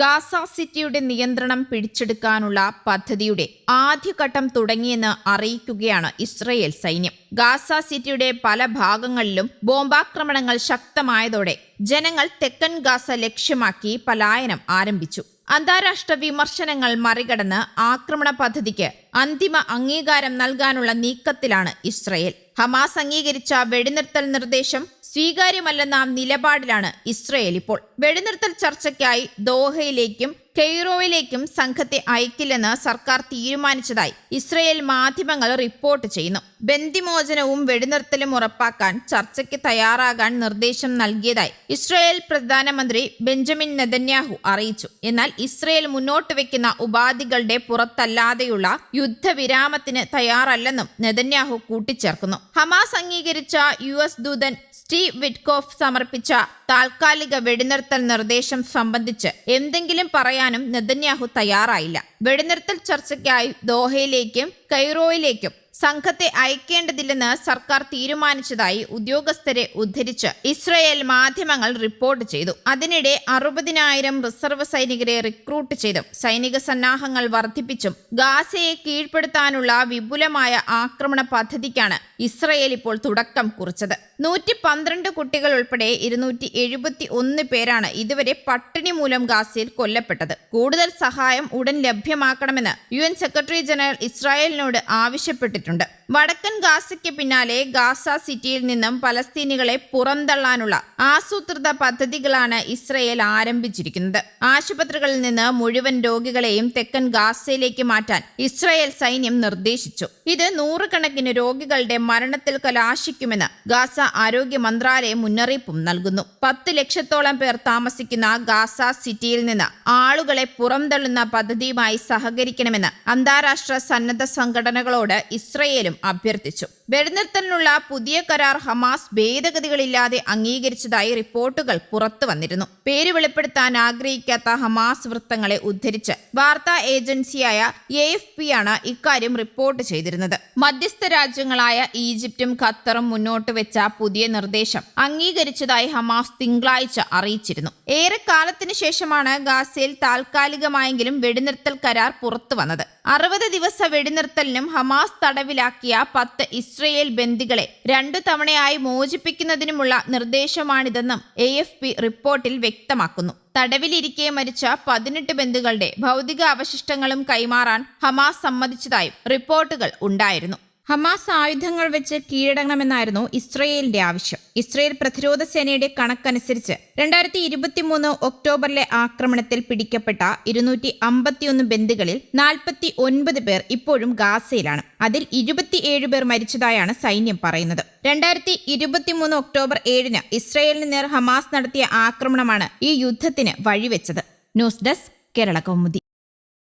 Gaza സിറ്റിയുടെ നിയന്ത്രണം പിടിച്ചെടുക്കാനുള്ള പദ്ധതിയുടെ ആദ്യഘട്ടം തുടങ്ങിയെന്ന് അറിയിക്കുകയാണ് ഇസ്രയേൽ സൈന്യം. ഗാസ സിറ്റിയുടെ പല ഭാഗങ്ങളിലും ബോംബാക്രമണങ്ങൾ ശക്തമായതോടെ ജനങ്ങൾ തെക്കൻ ഗാസ ലക്ഷ്യമാക്കി പലായനം ആരംഭിച്ചു. അന്താരാഷ്ട്ര വിമർശനങ്ങൾ മറികടന്ന് ആക്രമണ പദ്ധതിക്ക് അന്തിമ അംഗീകാരം നൽകാനുള്ള നീക്കത്തിലാണ് ഇസ്രയേൽ. ഹമാസ് അംഗീകരിച്ച വെടിനിർത്തൽ നിർദ്ദേശം സ്വീകാര്യമല്ലെന്ന നിലപാടിലാണ് ഇസ്രയേൽ ഇപ്പോൾ. വെടിനിർത്തൽ ചർച്ചയ്ക്കായി ദോഹയിലേക്കും കെയ്റോയിലേക്കും സംഘത്തെ അയക്കില്ലെന്ന് സർക്കാർ തീരുമാനിച്ചതായി ഇസ്രയേൽ മാധ്യമങ്ങൾ റിപ്പോർട്ട് ചെയ്യുന്നു. ബന്ദിമോചനവും വെടിനിർത്തലും ഉറപ്പാക്കാൻ ചർച്ചയ്ക്ക് തയ്യാറാകാൻ നിർദ്ദേശം നൽകിയതായി ഇസ്രയേൽ പ്രധാനമന്ത്രി ബെഞ്ചമിൻ നെതന്യാഹു അറിയിച്ചു. എന്നാൽ ഇസ്രയേൽ മുന്നോട്ട് വെക്കുന്ന ഉപാധികളുടെ പുറത്തല്ലാതെയുള്ള യുദ്ധവിരാമത്തിന് തയ്യാറല്ലെന്നും നെതന്യാഹു കൂട്ടിച്ചേർക്കുന്നു. ഹമാസ് അംഗീകരിച്ച യു എസ് ദൂതൻ സ്റ്റീവ് വിറ്റ്കോഫ് സമർപ്പിച്ച താൽക്കാലിക വെടിനിർത്തൽ നിർദ്ദേശം സംബന്ധിച്ച് എന്തെങ്കിലും പറയാനും നെതന്യാഹു തയ്യാറായില്ല. വെടിനിർത്തൽ ചർച്ചയ്ക്കായി ദോഹയിലേക്കും കൈറോയിലേക്കും സംഘത്തെ അയക്കേണ്ടതില്ലെന്ന് സർക്കാർ തീരുമാനിച്ചതായി ഉദ്യോഗസ്ഥരെ ഉദ്ധരിച്ച് ഇസ്രയേൽ മാധ്യമങ്ങൾ റിപ്പോർട്ട് ചെയ്തു. അതിനിടെ അറുപതിനായിരം റിസർവ് സൈനികരെ റിക്രൂട്ട് ചെയ്തും സൈനിക സന്നാഹങ്ങൾ വർദ്ധിപ്പിച്ചും ഗാസയെ കീഴ്പ്പെടുത്താനുള്ള വിപുലമായ ആക്രമണ പദ്ധതിക്കാണ് ഇസ്രയേൽ ഇപ്പോൾ തുടക്കം കുറിച്ചത്. നൂറ്റി പന്ത്രണ്ട് കുട്ടികൾ ഉൾപ്പെടെ ഇരുന്നൂറ്റി എഴുപത്തി ഒന്ന് പേരാണ് ഇതുവരെ പട്ടിണി മൂലം ഗാസയിൽ കൊല്ലപ്പെട്ടത്. കൂടുതൽ സഹായം ഉടൻ ലഭ്യമാക്കണമെന്ന് യു എൻ സെക്രട്ടറി ജനറൽ ഇസ്രായേലിനോട് ആവശ്യപ്പെട്ടിട്ടുണ്ട്. വടക്കൻ ഗാസയ്ക്ക് പിന്നാലെ ഗാസ സിറ്റിയിൽ നിന്നും പലസ്തീനികളെ പുറന്തള്ളാനുള്ള ആസൂത്രിത പദ്ധതികളാണ് ഇസ്രയേൽ ആരംഭിച്ചിരിക്കുന്നത്. ആശുപത്രികളിൽ നിന്ന് മുഴുവൻ രോഗികളെയും തെക്കൻ ഗാസയിലേക്ക് മാറ്റാൻ ഇസ്രയേൽ സൈന്യം നിർദ്ദേശിച്ചു. ഇത് നൂറുകണക്കിന് രോഗികളുടെ മരണത്തിൽ കലാശിക്കുമെന്ന് ഗാസ ആരോഗ്യ മന്ത്രാലയം മുന്നറിയിപ്പും നൽകുന്നു. പത്ത് ലക്ഷത്തോളം പേർ താമസിക്കുന്ന ഗാസ സിറ്റിയിൽ നിന്ന് ആളുകളെ പുറംതള്ളുന്ന പദ്ധതിയുമായി സഹകരിക്കണമെന്ന് അന്താരാഷ്ട്ര സന്നദ്ധ സംഘടനകളോട് ഇസ്രയേലും അഭ്യർത്ഥിച്ചു. വെടിനിർത്തലിനുള്ള പുതിയ കരാർ ഹമാസ് ഭേദഗതികളില്ലാതെ അംഗീകരിച്ചതായി റിപ്പോർട്ടുകൾ പുറത്തു വന്നിരുന്നു. പേര് വെളിപ്പെടുത്താൻ ആഗ്രഹിക്കാത്ത ഹമാസ് വൃത്തങ്ങളെ ഉദ്ധരിച്ച് വാർത്താ ഏജൻസിയായ എ എഫ് പി ആണ് ഇക്കാര്യം റിപ്പോർട്ട് ചെയ്തിരുന്നത്. മധ്യസ്ഥ രാജ്യങ്ങളായ ഈജിപ്തും ഖത്തറും മുന്നോട്ട് വെച്ച പുതിയ നിർദ്ദേശം അംഗീകരിച്ചതായി ഹമാസ് തിങ്കളാഴ്ച അറിയിച്ചിരുന്നു. ഏറെ ഏറെക്കാലത്തിന് ശേഷമാണ് ഗാസയിൽ താൽക്കാലികമായെങ്കിലും വെടിനിർത്തൽ കരാർ പുറത്തു വന്നത്. അറുപത് ദിവസ വെടിനിർത്തലിനും ഹമാസ് തടവിലാക്കിയ പത്ത് ഇസ്രയേൽ ബന്ദികളെ രണ്ടു തവണയായി മോചിപ്പിക്കുന്നതിനുമുള്ള നിർദ്ദേശമാണിതെന്നും എ എഫ് പി റിപ്പോർട്ടിൽ വ്യക്തമാക്കുന്നു. തടവിലിരിക്കെ മരിച്ച പതിനെട്ട് ബന്ധുക്കളുടെ ഭൗതിക അവശിഷ്ടങ്ങളും കൈമാറാൻ ഹമാസ് സമ്മതിച്ചതായും റിപ്പോർട്ടുകൾ ഉണ്ടായിരുന്നു. ഹമാസ് ആയുധങ്ങൾ വെച്ച് കീഴടങ്ങണമെന്നായിരുന്നു ഇസ്രയേലിന്റെ ആവശ്യം. ഇസ്രയേൽ പ്രതിരോധ സേനയുടെ കണക്കനുസരിച്ച് രണ്ടായിരത്തി ഇരുപത്തിമൂന്ന് ഒക്ടോബറിലെ ആക്രമണത്തിൽ പിടിക്കപ്പെട്ട ഇരുന്നൂറ്റി അമ്പത്തിയൊന്ന് ബന്ദികളിൽ നാൽപ്പത്തി ഒൻപത് പേർ ഇപ്പോഴും ഗാസയിലാണ്. അതിൽ ഇരുപത്തിയേഴ് പേർ മരിച്ചതായാണ് സൈന്യം പറയുന്നത്. രണ്ടായിരത്തി ഇരുപത്തിമൂന്ന് ഒക്ടോബർ ഏഴിന് ഇസ്രയേലിന് നേർ ഹമാസ് നടത്തിയ ആക്രമണമാണ് ഈ യുദ്ധത്തിന് വഴിവെച്ചത്. News desk Kerala Kaumudi.